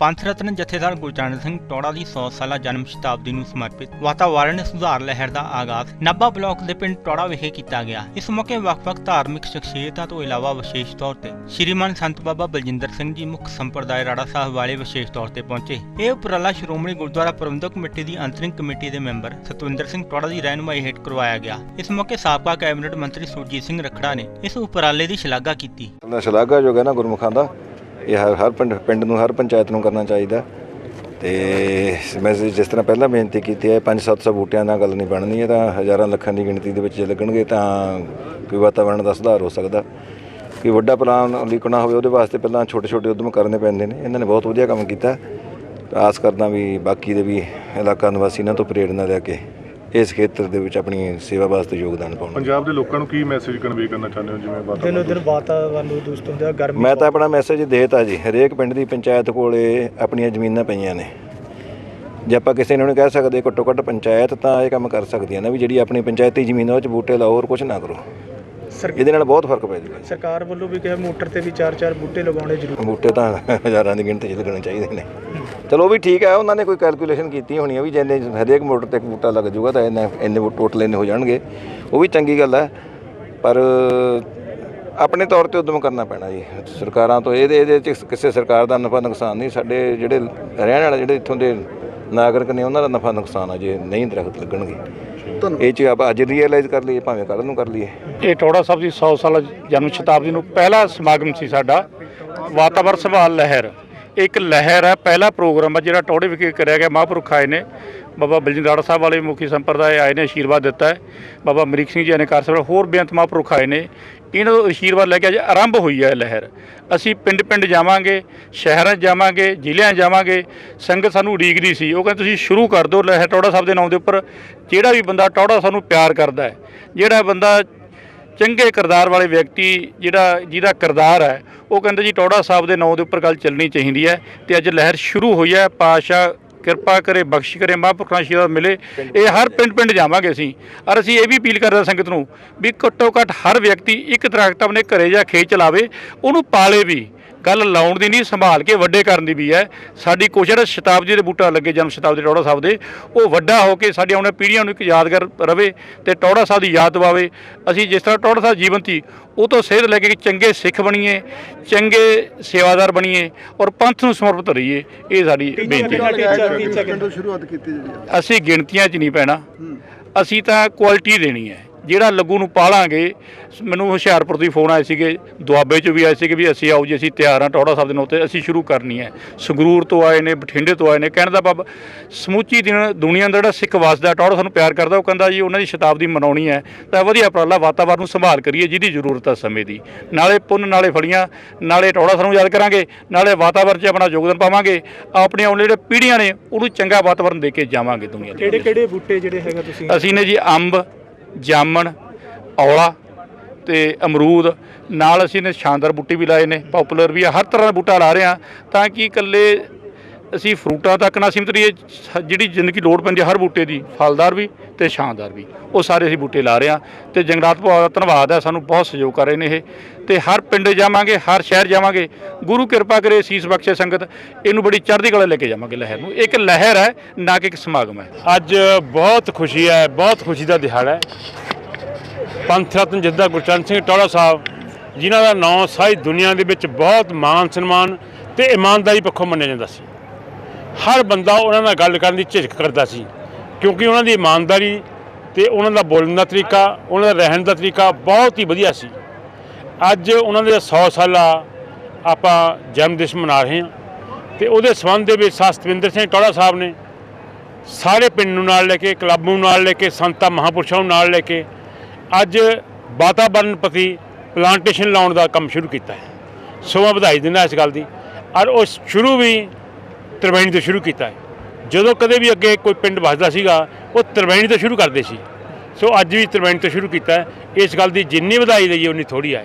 ਪੰਥ ਰਤਨ ਜਥੇਦਾਰ ਗੁਰਚਰਨ ਸਿੰਘ ਟੋੜਾ ਦੀ 100 ਸਾਲਾ ਜਨਮ ਸ਼ਤਾਬਦੀ ਨੂੰ ਸਮਰਪਿਤ ਵਾਤਾਵਰਣ ਸੁਧਾਰ ਲਹਿਰ ਦਾ ਆਗਾਜ਼ ਨਾਭਾ ਬਲਾਕ ਦੇ ਪਿੰਡ ਟੋੜਾ ਵਿਖੇ ਕੀਤਾ ਗਿਆ। ਇਸ ਮੌਕੇ ਵੱਖ-ਵੱਖ ਧਾਰਮਿਕ ਸ਼ਖਸੀਅਤਾਂ ਤੋਂ ਇਲਾਵਾ ਵਿਸ਼ੇਸ਼ ਤੌਰ ਤੇ ਸ਼੍ਰੀਮਾਨ ਸੰਤ ਬਾਬਾ ਬਲਜਿੰਦਰ ਸਿੰਘ ਜੀ, ਮੁੱਖ ਸੰਪਰਦਾਇ ਰਾੜਾ ਸਾਹਿਬ ਵਾਲੇ ਵਿਸ਼ੇਸ਼ ਤੌਰ ਤੇ ਪਹੁੰਚੇ। ਇਹ ਉਪਰਾਲਾ ਸ਼੍ਰੋਮਣੀ ਗੁਰਦੁਆਰਾ ਪ੍ਰਬੰਧਕ ਕਮੇਟੀ ਦੀ ਅੰਤਰਿੰਗ ਕਮੇਟੀ ਦੇ ਮੈਂਬਰ ਸਤਵਿੰਦਰ ਸਿੰਘ ਟੋੜਾ ਦੀ ਰਹਿਨੁਮਾਈ ਹੇਠ ਕਰਵਾਇਆ ਗਿਆ। ਇਸ ਮੌਕੇ ਸਾਬਕਾ ਕੈਬਨਿਟ ਮੰਤਰੀ ਸੁਰਜੀਤ ਸਿੰਘ ਰਖੜਾ ਨੇ ਇਸ ਉਪਰਾਲੇ ਦੀ ਸ਼ਲਾਘਾ ਕੀਤੀ। ਦਾ ਸ਼ਲਾਘਾਯੋਗ ਹੈ ਨਾ ਗੁਰਮੁਖਾਂ ਦਾ। ਇਹ ਹਰ ਹਰ ਪਿੰਡ ਪਿੰਡ ਨੂੰ ਹਰ ਪੰਚਾਇਤ ਨੂੰ ਕਰਨਾ ਚਾਹੀਦਾ। ਤੇ ਮੈਂ ਜਿਸ ਤਰ੍ਹਾਂ ਪਹਿਲਾਂ ਬੇਨਤੀ ਕੀਤੀ ਹੈ 5-700 ਬੂਟਿਆਂ ਨਾਲ ਗੱਲ ਨਹੀਂ ਬਣਨੀ, ਇਹ ਤਾਂ ਹਜ਼ਾਰਾਂ ਲੱਖਾਂ ਦੀ ਗਿਣਤੀ ਦੇ ਵਿੱਚ ਜੇ ਲੱਗਣਗੇ ਤਾਂ ਕੋਈ ਵਾਤਾਵਰਣ ਦਾ ਸੁਧਾਰ ਹੋ ਸਕਦਾ। ਕੋਈ ਵੱਡਾ ਪਲਾਨ ਲਿਖਣਾ ਹੋਵੇ, ਉਹਦੇ ਵਾਸਤੇ ਪਹਿਲਾਂ ਛੋਟੇ-ਛੋਟੇ ਉਦਮ ਕਰਨੇ ਪੈਂਦੇ ਨੇ। ਇਹਨਾਂ ਨੇ ਬਹੁਤ ਵਧੀਆ ਕੰਮ ਕੀਤਾ। ਆਸ ਕਰਦਾ ਵੀ ਬਾਕੀ ਦੇ ਵੀ ਇਲਾਕਾ ਨਿਵਾਸੀ ਇਹਨਾਂ ਤੋਂ ਪ੍ਰੇਰਣਾ ਲੈ ਕੇ ਇਸ ਖੇਤਰ ਦੇ ਵਿੱਚ ਆਪਣੀ ਸੇਵਾ ਵਾਸਤੇ ਯੋਗਦਾਨ ਪਾਉਣ ਪੰਜਾਬ ਦੇ ਲੋਕਾਂ ਨੂੰ ਕੀ ਮੈਸੇਜ ਕਨਵੇ ਕਰਨਾ ਚਾਹੁੰਦੇ ਹੋ? ਜਿਵੇਂ ਦਿਨੋ ਵਾਤਾਵਰਣ ਦਿਨ ਵਾਤਾਵਰਨ ਨੂੰ ਦੂਸ਼ਿਤ ਹੁੰਦਾ ਗਰਮੀ ਮੈਂ ਤਾਂ ਆਪਣਾ ਮੈਸੇਜ ਦੇਤਾ ਜੀ। ਹਰੇਕ ਪਿੰਡ ਦੀ ਪੰਚਾਇਤ ਕੋਲੇ ਆਪਣੀਆਂ ਜ਼ਮੀਨਾਂ ਪਈਆਂ ਨੇ। ਜੇ ਆਪਾਂ ਕਿਸੇ ਨੂੰ ਨਹੀਂ ਕਹਿ ਸਕਦੇ ਘੱਟੋ ਘੱਟ ਪੰਚਾਇਤ ਤਾਂ ਇਹ ਕੰਮ ਕਰ ਸਕਦੀ ਹੈ ਨਾ ਵੀ ਜਿਹੜੀ ਆਪਣੀ ਪੰਚਾਇਤੀ ਜ਼ਮੀਨ ਆ ਉਹ 'ਚ ਬੂਟੇ ਲਾਓ ਹੋਰ ਕੁਝ ਨਾ ਕਰੋ। ਸਰ- ਇਹਦੇ ਨਾਲ ਬਹੁਤ ਫ਼ਰਕ ਪੈ ਜਾਊਗਾ ਸਰਕਾਰ ਵੱਲੋਂ ਵੀ ਕਿਹਾ ਮੋਟਰ ਤੇ ਵੀ ਚਾਰ ਚਾਰ ਬੂਟੇ ਲਗਾਉਣੇ ਜ਼ਰੂਰੀ। ਬੂਟੇ ਤਾਂ ਹਜ਼ਾਰਾਂ ਦੀ ਗਿਣਤੀ 'ਚ ਲੱਗਣੇ ਚਾਹੀਦੇ ਨੇ। ਚਲੋ ਉਹ ਵੀ ਠੀਕ ਹੈ ਉਹਨਾਂ ਨੇ ਕੋਈ ਕੈਲਕੂਲੇਸ਼ਨ ਕੀਤੀ ਹੋਣੀ ਹੈ ਵੀ ਜਿੰਨੇ ਹਰੇਕ ਮੋਟਰ ਤੇ ਇੱਕ ਬੂਟਾ ਲੱਗ ਜਾਊਗਾ ਤਾਂ ਇੰਨੇ ਇੰਨੇ ਟੋਟਲ ਇੰਨੇ ਹੋ ਜਾਣਗੇ। ਉਹ ਵੀ ਚੰਗੀ ਗੱਲ ਹੈ। ਪਰ ਆਪਣੇ ਤੌਰ ਤੇ ਉਦਮ ਕਰਨਾ ਪੈਣਾ ਜੀ। ਸਰਕਾਰਾਂ ਤੋਂ ਇਹਦੇ ਇਹਦੇ ਚ ਕਿਸੇ ਸਰਕਾਰ ਦਾ ਨਫਾ ਨੁਕਸਾਨ ਨਹੀਂ। ਸਾਡੇ ਜਿਹੜੇ ਰਹਿਣ ਵਾਲੇ ਜਿਹੜੇ ਇੱਥੋਂ ਦੇ ਨਾਗਰਿਕ ਨੇ ਉਹਨਾਂ ਦਾ ਨਫਾ ਨੁਕਸਾਨ ਆ ਜੇ ਨਹੀਂ ਦਰਖਤ ਲੱਗਣਗੇ। ਇਹ ਚ ਆਪਾਂ ਅੱਜ ਰੀਅਲਾਈਜ਼ ਕਰ ਲਈਏ ਭਾਵੇਂ ਕੱਲ੍ਹ ਨੂੰ ਕਰ ਲਈਏ। ਇਹ ਟੋੜਾ ਸਾਹਿਬ ਦੀ 100 ਸਾਲਾ ਜਨਮ ਸ਼ਤਾਬਦੀ ਨੂੰ ਪਹਿਲਾ ਸਮਾਗਮ ਸੀ ਸਾਡਾ। ਵਾਤਾਵਰਣ ਸੰਭਾਲ ਲਹਿਰ। ਇੱਕ ਲਹਿਰ ਹੈ, ਪਹਿਲਾ ਪ੍ਰੋਗਰਾਮ ਹੈ ਜਿਹੜਾ ਟੌੜੇ ਵਿਖੇ ਕਰਿਆ ਗਿਆ, ਮਹਾਂਪੁਰਖ ਆਏ ਨੇ। ਬਾਬਾ ਬਲਜਿੰਦਰ ਸਾਹਿਬ ਵਾਲੇ ਮੁਖੀ ਸੰਪਰਦਾਇ ਆਏ ਨੇ ਆਸ਼ੀਰਵਾਦ ਦਿੱਤਾ ਹੈ। ਬਾਬਾ ਮਰੀਕ ਸਿੰਘ ਜੀ ਨੇ ਕਾਰ ਸਾਹਿਬ ਹੋਰ ਬੇਅੰਤ ਮਹਾਂਪੁਰਖ ਆਏ ਨੇ। ਇਹਨਾਂ ਤੋਂ ਆਸ਼ੀਰਵਾਦ ਲੈ ਕੇ ਅੱਜ ਆਰੰਭ ਹੋਈ ਹੈ ਲਹਿਰ। ਅਸੀਂ ਪਿੰਡ ਪਿੰਡ ਜਾਵਾਂਗੇ, ਸ਼ਹਿਰਾਂ 'ਚ ਜਾਵਾਂਗੇ, ਜ਼ਿਲ੍ਹਿਆਂ 'ਚ ਜਾਵਾਂਗੇ, ਸੰਗਤ ਸਾਨੂੰ ਉਡੀਕਦੀ ਸੀ। ਉਹ ਕਹਿੰਦੇ, ਤੁਸੀਂ ਸ਼ੁਰੂ ਕਰ ਦਿਓ ਲਹਿਰ ਟੌੜਾ ਸਾਹਿਬ ਦੇ ਨਾਮ ਦੇ ਉੱਪਰ। ਜਿਹੜਾ ਵੀ ਬੰਦਾ ਟੌੜਾ ਸਾਨੂੰ ਪਿਆਰ ਕਰਦਾ ਹੈ, ਜਿਹੜਾ ਬੰਦਾ ਚੰਗੇ ਕਿਰਦਾਰ ਵਾਲੇ ਵਿਅਕਤੀ ਜਿਹੜਾ ਜਿਹਦਾ ਕਿਰਦਾਰ ਹੈ, ਉਹ ਕਹਿੰਦੇ ਜੀ ਟੌੜਾ ਸਾਹਿਬ ਦੇ ਨਾਂ ਦੇ ਉੱਪਰ ਗੱਲ ਚੱਲਣੀ ਚਾਹੀਦੀ ਹੈ ਤੇ ਅੱਜ ਲਹਿਰ ਸ਼ੁਰੂ ਹੋਈ ਹੈ ਪਾਸ਼ਾ ਕਿਰਪਾ ਕਰੇ ਬਖਸ਼ ਕਰੇ, ਮਹਾਂਪੁਰਖਾਂ ਦਾ ਆਸ਼ੀਰਵਾਦ ਮਿਲੇ, ਇਹ ਹਰ ਪਿੰਡ ਪਿੰਡ ਜਾਵਾਂਗੇ ਅਸੀਂ। ਔਰ ਅਸੀਂ ਇਹ ਵੀ ਅਪੀਲ ਕਰਦੇ ਹਾਂ ਸੰਗਤ ਨੂੰ ਵੀ ਘੱਟੋ ਘੱਟ ਹਰ ਵਿਅਕਤੀ ਇੱਕ ਦਰਖਤ ਆਪਣੇ ਘਰੇ ਜਾਂ ਖੇਤ ਚਲਾਵੇ ਉਹਨੂੰ ਪਾਲੇ ਵੀ। ਗੱਲ ਲਾਉਣ ਦੀ ਨਹੀਂ ਸੰਭਾਲ ਕੇ ਵੱਡੇ ਕਰਨ ਦੀ ਵੀ ਹੈ। ਸਾਡੀ ਕੋਸ਼ਿਸ਼ ਹੈ ਸ਼ਤਾਬਦੀ ਦੇ ਬੂਟਾ ਲੱਗੇ ਜਨਮ ਸ਼ਤਾਬਦੀ ਟੌੜਾ ਸਾਹਿਬ ਦੇ ਉਹ ਵੱਡਾ ਹੋ ਕੇ ਸਾਡੀ ਆਉਣ ਪੀੜ੍ਹੀਆਂ ਨੂੰ ਇੱਕ ਯਾਦਗਾਰ ਰਵੇ ਤੇ ਟੌੜਾ ਸਾਹਿਬ ਦੀ ਯਾਦ ਦਿਵਾਵੇ। ਅਸੀਂ ਜਿਸ ਤਰ੍ਹਾਂ ਟੌੜਾ ਸਾਹਿਬ ਜੀਵਨ ਸੀ ਉਹ ਤੋਂ ਸੇਧ ਲੈ ਕੇ ਕਿ ਚੰਗੇ ਸਿੱਖ ਬਣੀਏ ਚੰਗੇ ਸੇਵਾਦਾਰ ਬਣੀਏ ਔਰ ਪੰਥ ਨੂੰ ਸਮਰਪਿਤ ਰਹੀਏ ਇਹ ਸਾਡੀ ਬੇਨਤੀ ਹੈ। ਅਸੀਂ ਗਿਣਤੀਆਂ 'ਚ ਨਹੀਂ ਪੈਣਾ। ਅਸੀਂ ਤਾਂ ਕੁਆਲਿਟੀ ਦੇਣੀ ਹੈ। ਜਿਹੜਾ ਲੱਗੂ ਨੂੰ ਪਾਲਾਂਗੇ ਮੈਨੂੰ ਹੁਸ਼ਿਆਰਪੁਰ ਤੋਂ ਹੀ ਫੋਨ ਆਏ ਸੀਗੇ ਦੁਆਬੇ 'ਚ ਵੀ ਆਏ ਸੀਗੇ ਵੀ ਅਸੀਂ ਆਓ ਜੀ ਅਸੀਂ ਤਿਆਰ ਹਾਂ ਟੌੜਾ ਸਾਹਿਬ ਦੇ ਨਾਂ ਤੇ ਅਸੀਂ ਸ਼ੁਰੂ ਕਰਨੀ ਹੈ। ਸੰਗਰੂਰ ਤੋਂ ਆਏ ਨੇ ਬਠਿੰਡੇ ਤੋਂ ਆਏ ਨੇ ਕਹਿਣ ਦਾ ਬਾਬ ਸਮੁੱਚੀ ਦਿਨ ਦੁਨੀਆ ਦਾ ਜਿਹੜਾ ਸਿੱਖ ਵਸਦਾ ਟੌੜਾ ਸਾਨੂੰ ਪਿਆਰ ਕਰਦਾ ਉਹ ਕਹਿੰਦਾ ਜੀ ਉਹਨਾਂ ਦੀ ਸ਼ਤਾਬਦੀ ਮਨਾਉਣੀ ਹੈ ਤਾਂ ਵਧੀਆ ਉਪਰਾਲਾ ਵਾਤਾਵਰਨ ਨੂੰ ਸੰਭਾਲ ਕਰੀਏ ਜਿਹਦੀ ਜ਼ਰੂਰਤ ਹੈ ਸਮੇਂ ਦੀ। ਨਾਲੇ ਪੁੰਨ ਨਾਲੇ ਫਲੀਆਂ ਨਾਲੇ ਟੌੜਾ ਸਾਨੂੰ ਯਾਦ ਕਰਾਂਗੇ ਨਾਲੇ ਵਾਤਾਵਰਨ 'ਚ ਆਪਣਾ ਯੋਗਦਾਨ ਪਾਵਾਂਗੇ ਆਪਣੀਆਂ ਆਉਣ ਜਿਹੜੇ ਪੀੜ੍ਹੀਆਂ ਨੇ ਉਹਨੂੰ ਚੰਗਾ ਵਾਤਾਵਰਨ ਦੇ ਕੇ ਜਾਵਾਂਗੇ ਦੁਨੀਆ ਦੇ ਕਿਹੜੇ ਕਿਹੜੇ ਬੂਟੇ ਜਿਹੜੇ ਹੈਗਾ ਤੁਸੀਂ? ਅਸੀਂ ਨੇ ਜੀ ਅੰਬ ਜਾਮਣ, ਔਲਾ ਤੇ ਅਮਰੂਦ। ਨਾਲ ਅਸੀਂ ਨੇ ਸ਼ਾਨਦਾਰ ਬੂਟੇ ਵੀ ਲਾਏ ਨੇ। ਪਪੂਲਰ ਵੀ ਆ। ਹਰ ਤਰ੍ਹਾਂ ਦਾ ਬੂਟਾ ਲਾ ਰਹੇ ਆ। ਤਾਂ ਕਿ ਇਕੱਲੇ ਅਸੀਂ ਫਰੂਟਾਂ ਤੱਕ ਨਾ ਸੀਮਤ ਰਹੀਏ, ਸ- ਜਿਹੜੀ ਜ਼ਿੰਦਗੀ ਲੋੜ ਪੈਂਦੀ ਹੈ ਹਰ ਬੂਟੇ ਦੀ, ਫਲਦਾਰ ਵੀ ਤੇ ਸ਼ਾਨਦਾਰ ਵੀ। ਉਹ ਸਾਰੇ ਅਸੀਂ ਬੂਟੇ ਲਾ ਰਹੇ ਹਾਂ ਤੇ ਜੰਗਲਾਤ ਵਿਭਾਗ ਦਾ ਧੰਨਵਾਦ ਹੈ, ਸਾਨੂੰ ਬਹੁਤ ਸਹਿਯੋਗ ਕਰ ਰਹੇ ਨੇ ਇਹ। ਤੇ ਹਰ ਪਿੰਡ ਜਾਵਾਂਗੇ, ਹਰ ਸ਼ਹਿਰ ਜਾਵਾਂਗੇ, ਗੁਰੂ ਕਿਰਪਾ ਕਰੇ ਸੀਸ ਬਖਸ਼ੇ ਸੰਗਤ, ਇਹਨੂੰ ਬੜੀ ਚੜ੍ਹਦੀ ਕਲਾ ਲੈ ਕੇ ਜਾਵਾਂਗੇ ਲਹਿਰ ਨੂੰ। ਇੱਕ ਲਹਿਰ ਹੈ, ਨਾ ਕਿ ਇੱਕ ਸਮਾਗਮ ਹੈ। ਅੱਜ ਬਹੁਤ ਖੁਸ਼ੀ ਹੈ, ਬਹੁਤ ਖੁਸ਼ੀ ਦਾ ਦਿਹਾੜਾ ਹੈ। ਪੰਥ ਰਤਨ ਜੱਦਾ ਗੁਰਚਰਨ ਸਿੰਘ ਟੌੜਾ ਸਾਹਿਬ, ਜਿਨ੍ਹਾਂ ਦਾ ਨਾਮ ਸਾਰੀ ਦੁਨੀਆ ਦੇ ਵਿੱਚ ਬਹੁਤ ਮਾਣ ਸਨਮਾਨ ਤੇ ਇਮਾਨਦਾਰੀ ਪੱਖੋਂ ਮੰਨਿਆ ਜਾਂਦਾ ਸੀ। ਹਰ ਬੰਦਾ ਉਹਨਾਂ ਨਾਲ ਗੱਲ ਕਰਨ ਦੀ ਝਿਜਕ ਕਰਦਾ ਸੀ, ਕਿਉਂਕਿ ਉਹਨਾਂ ਦੀ ਇਮਾਨਦਾਰੀ ਤੇ ਉਹਨਾਂ ਦਾ ਬੋਲਣ ਦਾ ਤਰੀਕਾ, ਉਹਨਾਂ ਦਾ ਰਹਿਣ ਦਾ ਤਰੀਕਾ ਬਹੁਤ ਹੀ ਵਧੀਆ ਸੀ। ਅੱਜ ਉਹਨਾਂ ਦੇ 100 ਸਾਲਾ ਆਪਾਂ ਜਨਮ ਦਿਵਸ ਮਨਾ ਰਹੇ ਹਾਂ ਤੇ ਉਹਦੇ ਸੰਬੰਧ ਦੇ ਵਿੱਚ ਸਤਵਿੰਦਰ ਸਿੰਘ ਟੌੜਾ ਸਾਹਿਬ ਨੇ ਸਾਰੇ ਪਿੰਡ ਨੂੰ ਨਾਲ ਲੈ ਕੇ, ਕਲੱਬ ਨੂੰ ਨਾਲ ਲੈ ਕੇ, ਸੰਤਾਂ ਮਹਾਂਪੁਰਸ਼ਾਂ ਨੂੰ ਨਾਲ ਲੈ ਕੇ ਅੱਜ ਵਾਤਾਵਰਣ ਪ੍ਰਤੀ ਪਲਾਂਟੇਸ਼ਨ ਲਾਉਣ ਦਾ ਕੰਮ ਸ਼ੁਰੂ ਕੀਤਾ ਹੈ। ਸੋ ਮੈਂ ਵਧਾਈ ਦਿੰਦਾ ਇਸ ਗੱਲ ਦੀ। ਔਰ ਉਹ ਸ਼ੁਰੂ ਵੀ ਤਰਵੈਣੀ ਤੋਂ ਸ਼ੁਰੂ ਕੀਤਾ ਹੈ। ਜਦੋਂ ਕਦੇ ਵੀ ਅੱਗੇ ਕੋਈ ਪਿੰਡ ਵਸਦਾ ਸੀਗਾ, ਉਹ ਤਰਵੈਣੀ ਤੋਂ ਸ਼ੁਰੂ ਕਰਦੇ ਸੀ। ਸੋ ਅੱਜ ਵੀ ਤਰਵੈਣੀ ਤੋਂ ਸ਼ੁਰੂ ਕੀਤਾ ਹੈ। ਇਸ ਗੱਲ ਦੀ ਜਿੰਨੀ ਵਧਾਈ ਦਈਏ ਉਨੀ ਥੋੜੀ ਹੈ।